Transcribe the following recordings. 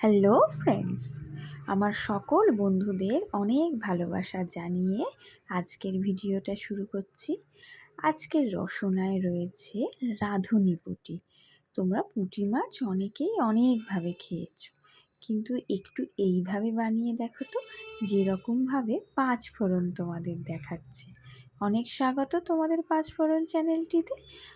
Hello friends, আমার সকল বন্ধুদের অনেক ভালোবাসা জানিয়ে আজকের ভিডিওটা শুরু করছি। আজকের রসনায় রয়েছে রাঁধুনি পুঁটি। তোমরা পুঁটি মাছ অনেকেই অনেকভাবে খেয়েছো, কিন্তু একটু এইভাবে বানিয়ে দেখো তো, যেরকমভাবে পাঁচ ফোড়ন তোমাদের দেখাচ্ছে। অনেক স্বাগত তোমাদের পাঁচফোড়ন চ্যানেলটিতে।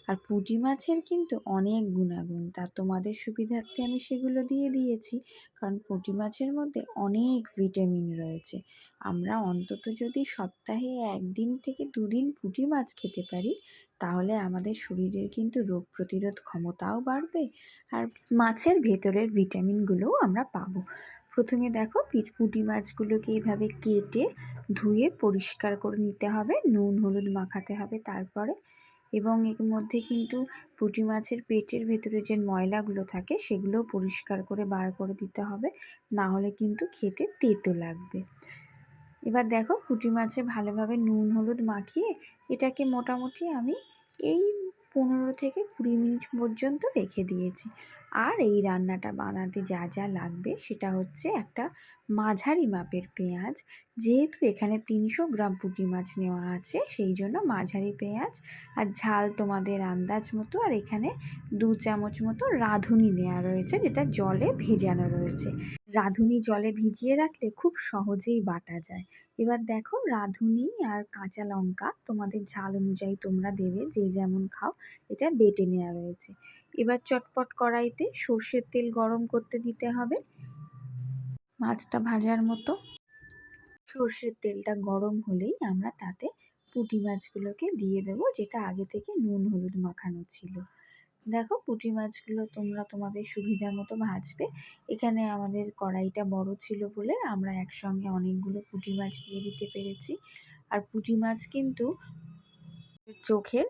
আর পুঁটি মাছের কিন্তু অনেক গুণাগুণ, তা তোমাদের সুবিধার্থে আমি সেগুলো দিয়ে দিয়েছি। কারণ পুঁটি মাছের মধ্যে অনেক ভিটামিন রয়েছে। আমরা অন্তত যদি সপ্তাহে একদিন থেকে দুদিন পুঁটি মাছ খেতে পারি, তাহলে আমাদের শরীরের কিন্তু রোগ প্রতিরোধ ক্ষমতাও বাড়বে। আর মাছের ভেতরের ভিটামিনগুলোও আমরা পাবো। প্রথমে দেখো পুঁটি মাছগুলোকে এইভাবে কেটে ধুয়ে পরিষ্কার করে নিতে হবে। নুন, হলুদ মাখাতে হবে তারপরে। এবং এর মধ্যে কিন্তু পুঁটি মাছের পেটের ভেতরে যে ময়লাগুলো থাকে সেগুলোও পরিষ্কার করে বার করে দিতে হবে। না হলে কিন্তু খেতে তেতো লাগবে। এবার দেখো পুঁটি মাছে ভালোভাবে নুন, হলুদ মাখিয়ে এটাকে মোটামুটি আমি এই পনেরো থেকে কুড়ি মিনিট পর্যন্ত রেখে দিয়েছি। আর এই রান্নাটা বানাতে যা যা লাগবে সেটা হচ্ছে একটা মাঝারি মাপের পেঁয়াজ। যেহেতু এখানে তিনশো গ্রাম পুঁটি মাছ নেওয়া আছে, সেই জন্য মাঝারি পেঁয়াজ আর ঝাল তোমাদের আন্দাজ মতো। আর এখানে দু চামচ মতো রাঁধুনি নেওয়া রয়েছে, যেটা জলে ভেজানো রয়েছে। রাঁধুনি জলে ভিজিয়ে রাখলে খুব সহজেই বাটা যায়। এবার দেখো রাঁধুনি আর কাঁচা লঙ্কা তোমাদের ঝাল অনুযায়ী তোমরা দেবে, যে যেমন খাও এটা বেটে নেওয়া রয়েছে। এবার চটপট কড়াইতে সর্ষের তেল গরম করতে দিতে হবে। মাছটা ভাজার মতো। সর্ষের তেলটা গরম হলেই আমরা তাতে পুঁটি মাছগুলোকে দিয়ে দেবো, যেটা আগে থেকে নুন, হলুদ মাখানো ছিল। দেখো, পুঁটি মাছগুলো তোমরা তোমাদের সুবিধা মতো ভাজবে। এখানে আমাদের কড়াইটা বড় ছিল বলে আমরা একসঙ্গে অনেকগুলো পুঁটি মাছ দিয়ে দিতে পেরেছি। আর পুঁটি মাছ কিন্তু চোখের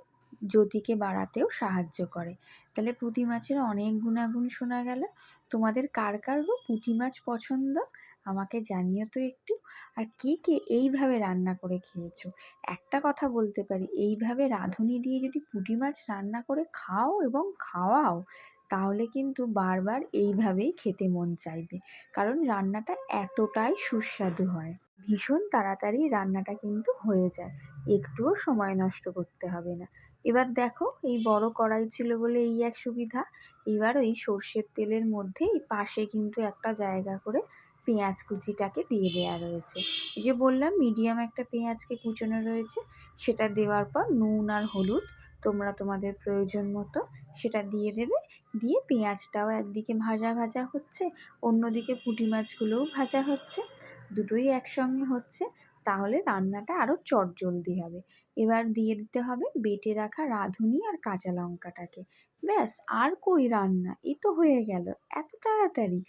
জ্যোতিকে বাড়াতেও সাহায্য করে। তাহলে পুঁটি মাছের অনেক গুণাগুণ শোনা গেল। তোমাদের কার কার গো পুঁটি মাছ পছন্দ? আমাকে জানিও তো একটু। আর কে কে এইভাবে রান্না করে খেয়েছো? একটা কথা বলতে পারি, এইভাবে রাঁধুনি দিয়ে যদি পুঁটি মাছ রান্না করে খাও এবং খাওয়াও, তাহলে কিন্তু বারবার এইভাবেই খেতে মন চাইবে। কারণ রান্নাটা এতটাই সুস্বাদু হয়। ভীষণ তাড়াতাড়ি রান্নাটা কিন্তু হয়ে যায়। একটুও সময় নষ্ট করতে হবে না। এবার দেখো, এই বড় কড়াই ছিল বলে এই এক সুবিধা। এবার ওই সর্ষের তেলের মধ্যে এই পাশে কিন্তু একটা জায়গা করে পেঁয়াজ কুচিটাকে দিয়ে দেওয়া রয়েছে। যে বললাম, মিডিয়াম একটা পেঁয়াজকে কুচোনো রয়েছে, সেটা দেওয়ার পর নুন আর হলুদ তোমরা তোমাদের প্রয়োজন মতো সেটা দিয়ে দেবে। দিয়ে পেঁয়াজটাও একদিকে ভাজা ভাজা হচ্ছে, অন্যদিকে পুঁটি মাছগুলোও ভাজা হচ্ছে, দুটোই একসঙ্গে হচ্ছে। তাহলে রান্নাটা আরও চটজলদি হবে। এবার দিয়ে দিতে হবে বেটে রাখা রাঁধুনি আর কাঁচা লঙ্কাটাকে। ব্যাস, আর কই রান্না? এ তো হয়ে গেল, এত তাড়াতাড়ি।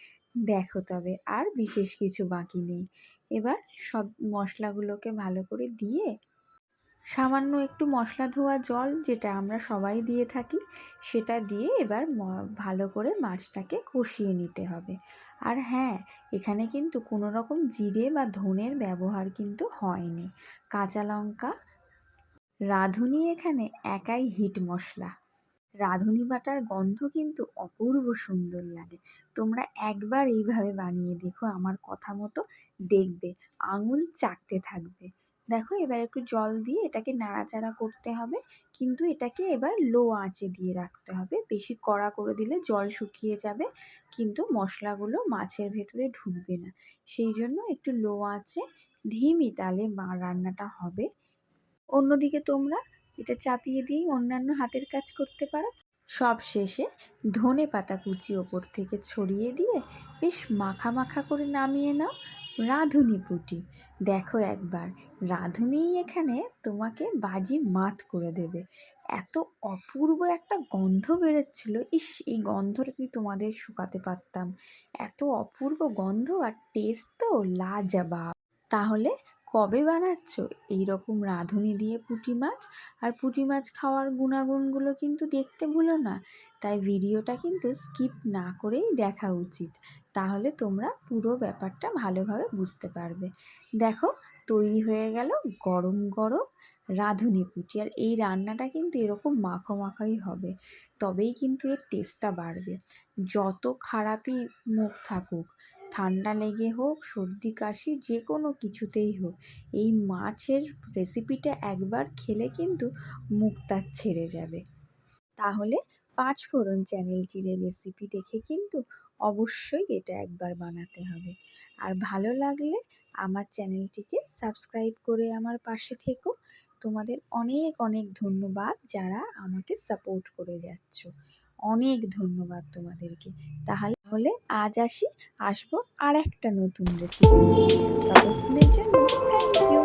দেখো তবে, আর বিশেষ কিছু বাকি নেই। এবার সব মশলাগুলোকে ভালো করে দিয়ে সামান্য একটু মশলা ধোয়া জল যেটা আমরা সবাই দিয়ে থাকি, সেটা দিয়ে এবার ভালো করে মাছটাকে কষিয়ে নিতে হবে। আর হ্যাঁ এখানে কিন্তু কোনো রকম জিরে বা ধনের ব্যবহার কিন্তু হয়নি। কাঁচা লঙ্কা, রাঁধুনি এখানে একাই হিট মশলা। রাঁধুনি বাটার গন্ধ কিন্তু অপূর্ব সুন্দর লাগে। তোমরা একবার এইভাবে বানিয়ে দেখো, আমার কথা মতো দেখবে, আঙুল চাটতে থাকবে। দেখো এবার একটু জল দিয়ে এটাকে নাড়াচাড়া করতে হবে। কিন্তু এটাকে এবার লো আঁচে দিয়ে রাখতে হবে। বেশি কড়া করে দিলে জল শুকিয়ে যাবে, কিন্তু মশলাগুলো মাছের ভেতরে ঢুকবে না। সেই জন্য একটু লো আঁচে ধিমি তালে মা রান্নাটা হবে। অন্যদিকে তোমরা এটা চাপিয়ে দিয়েই অন্যান্য হাতের কাজ করতে পারো। সব শেষে ধনে পাতা কুচি ওপর থেকে ছড়িয়ে দিয়ে বেশ মাখা মাখা করে নামিয়ে নাও। রাঁধুনি পুটি। দেখো একবার রাঁধুনিই এখানে তোমাকে বাজি মাত করে দেবে। এত অপূর্ব একটা গন্ধ বেরোচ্ছিল। ইস, এই গন্ধটা কি তোমাদের শুকাতে পারতাম। এত অপূর্ব গন্ধ আর টেস্ট তো লাজবাব। তাহলে কবে বানাচ্ছ? এই রকম রাঁধুনি দিয়ে পুঁটি মাছ? আর পুঁটি মাছ খাওয়ার গুণাগুণগুলো কিন্তু দেখতে ভুলো না। তাই ভিডিওটা কিন্তু স্কিপ না করেই দেখা উচিত। তাহলে তোমরা পুরো ব্যাপারটা ভালোভাবে বুঝতে পারবে। দেখো, তৈরি হয়ে গেল গরম গরম রাঁধুনি পুঁটি। আর এই রান্নাটা কিন্তু এরকম মাখো মাখাই হবে। তবেই কিন্তু এর টেস্টটা বাড়বে। যত খারাপই মুখ থাকুক ঠান্ডা লেগে হোক, সর্দি, কাশি, যে কোনো কিছুতেই হোক, এই মাছের রেসিপিটা একবার খেলে কিন্তু মুখ তার ছেড়ে যাবে। তাহলে পাঁচ চ্যানেলটির রেসিপি দেখে কিন্তু অবশ্যই এটা একবার বানাতে হবে। আর ভালো লাগলে আমার চ্যানেলটিকে সাবস্ক্রাইব করে আমার পাশে থেকো। তোমাদের অনেক অনেক ধন্যবাদ যারা আমাকে সাপোর্ট করে যাচ্ছ। অনেক ধন্যবাদ তোমাদেরকে। তাহলে তাহলে আজ আসি, আসব আর একটা নতুন রেসিপি ততক্ষণের জন্য থ্যাংক ইউ